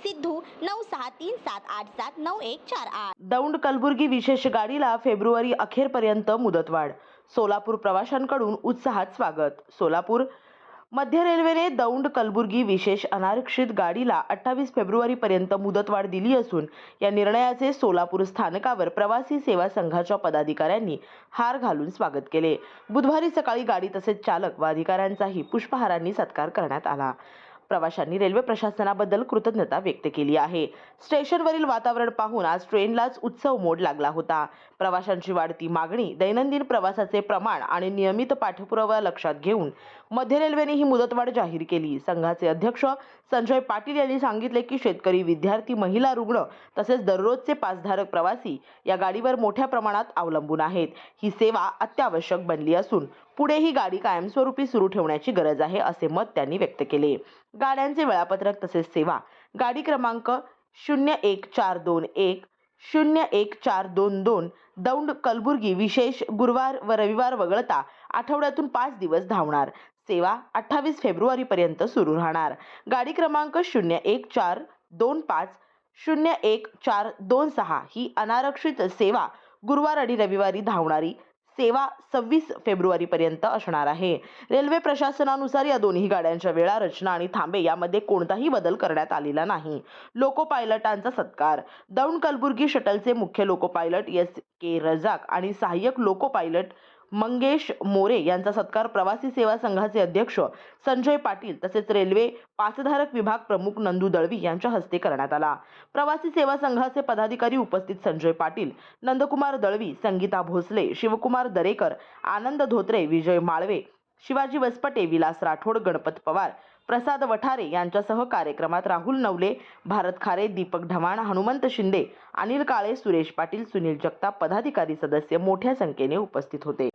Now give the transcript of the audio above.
सिद्धू नऊ सहा तीन सात आठ सात नऊ एक चार आठ. दौंड कलबुर्गी विशेष गाडीला फेब्रुवारी अखेरपर्यंत मुदतवाढ. सोलापूर प्रवाशांकडून उत्साहात स्वागत. सोलापूर मध्य रेल्वेने दौंड कलबुर्गी विशेष अनारक्षित गाडीला अठ्ठावीस फेब्रुवारीपर्यंत मुदतवाढ दिली असून या निर्णयाचे सोलापूर स्थानकावर प्रवासी सेवा संघाच्या पदाधिकाऱ्यांनी हार घालून स्वागत केले. बुधवारी सकाळी गाडी तसेच चालक व अधिकाऱ्यांचाही पुष्पहारांनी सत्कार करण्यात आला. प्रवाशांनी रेल्वे प्रशासनाबद्दल कृतज्ञता व्यक्त केली आहे. स्टेशनवरील वातावरण पाहून आज ट्रेनलाच उत्सव मोड लागला होता. प्रवाशांची वाढती मागणी दैनंदिन प्रवासाचे प्रमाण आणि नियमित पाठपुरावा लक्षात घेऊन मध्य रेल्वेने ही मुदतवाढ जाहीर केली. संघाचे अध्यक्ष संजय पाटील यांनी सांगितले की शेतकरी विद्यार्थी महिला रुग्ण तसेच दररोजचे पासधारक प्रवासी या गाडीवर मोठ्या प्रमाणात अवलंबून आहेत. ही सेवा अत्यावश्यक बनली असून पुढे ही गाडी कायमस्वरूपी सुरू ठेवण्याची गरज आहे असे मत त्यांनी व्यक्त केले. गाड्यांचे वेळापत्रक तसेच सेवा. गाडी क्रमांक शून्य एक चार दोन एक शून्य एक चार दोन दोन दौंड कलबुर्गी विशेष गुरुवार व रविवार वगळता आठवड्यातून पाच दिवस धावणार. सेवा अठ्ठावीस फेब्रुवारीपर्यंत सुरू राहणार. गाडी क्रमांक शून्य एक चार दोन पाच शून्य एक चार दोन सहा ही अनारक्षित सेवा गुरुवार आणि रविवारी धावणारी सेवा सव्वीस फेब्रुवारीपर्यंत असणार आहे. रेल्वे प्रशासनानुसार या दोन्ही गाड्यांच्या वेळा रचना आणि थांबे यामध्ये कोणताही बदल करण्यात आलेला नाही. लोको पायलटांचा सत्कार. दौंड कलबुर्गी शटलचे मुख्य loco pilot S K Razak आणि सहाय्यक लोको पायलट मंगेश मोरे यांचा सत्कार प्रवासी सेवा संघाचे अध्यक्ष संजय पाटील तसेच रेल्वे पासधारक विभाग प्रमुख नंदू दळवी यांच्या हस्ते करण्यात आला. प्रवासी सेवा संघाचे पदाधिकारी उपस्थित संजय पाटील नंदकुमार दळवी संगीता भोसले शिवकुमार दरेकर आनंद धोत्रे विजय माळवे शिवाजी वसपटे विलास राठोड गणपत पवार प्रसाद वठारे यांच्यासह कार्यक्रमात राहुल नवले भारत खारे दीपक ढवाण हनुमंत शिंदे अनिल काळे सुरेश पाटील सुनील जगताप पदाधिकारी सदस्य मोठ्या संख्येने उपस्थित होते.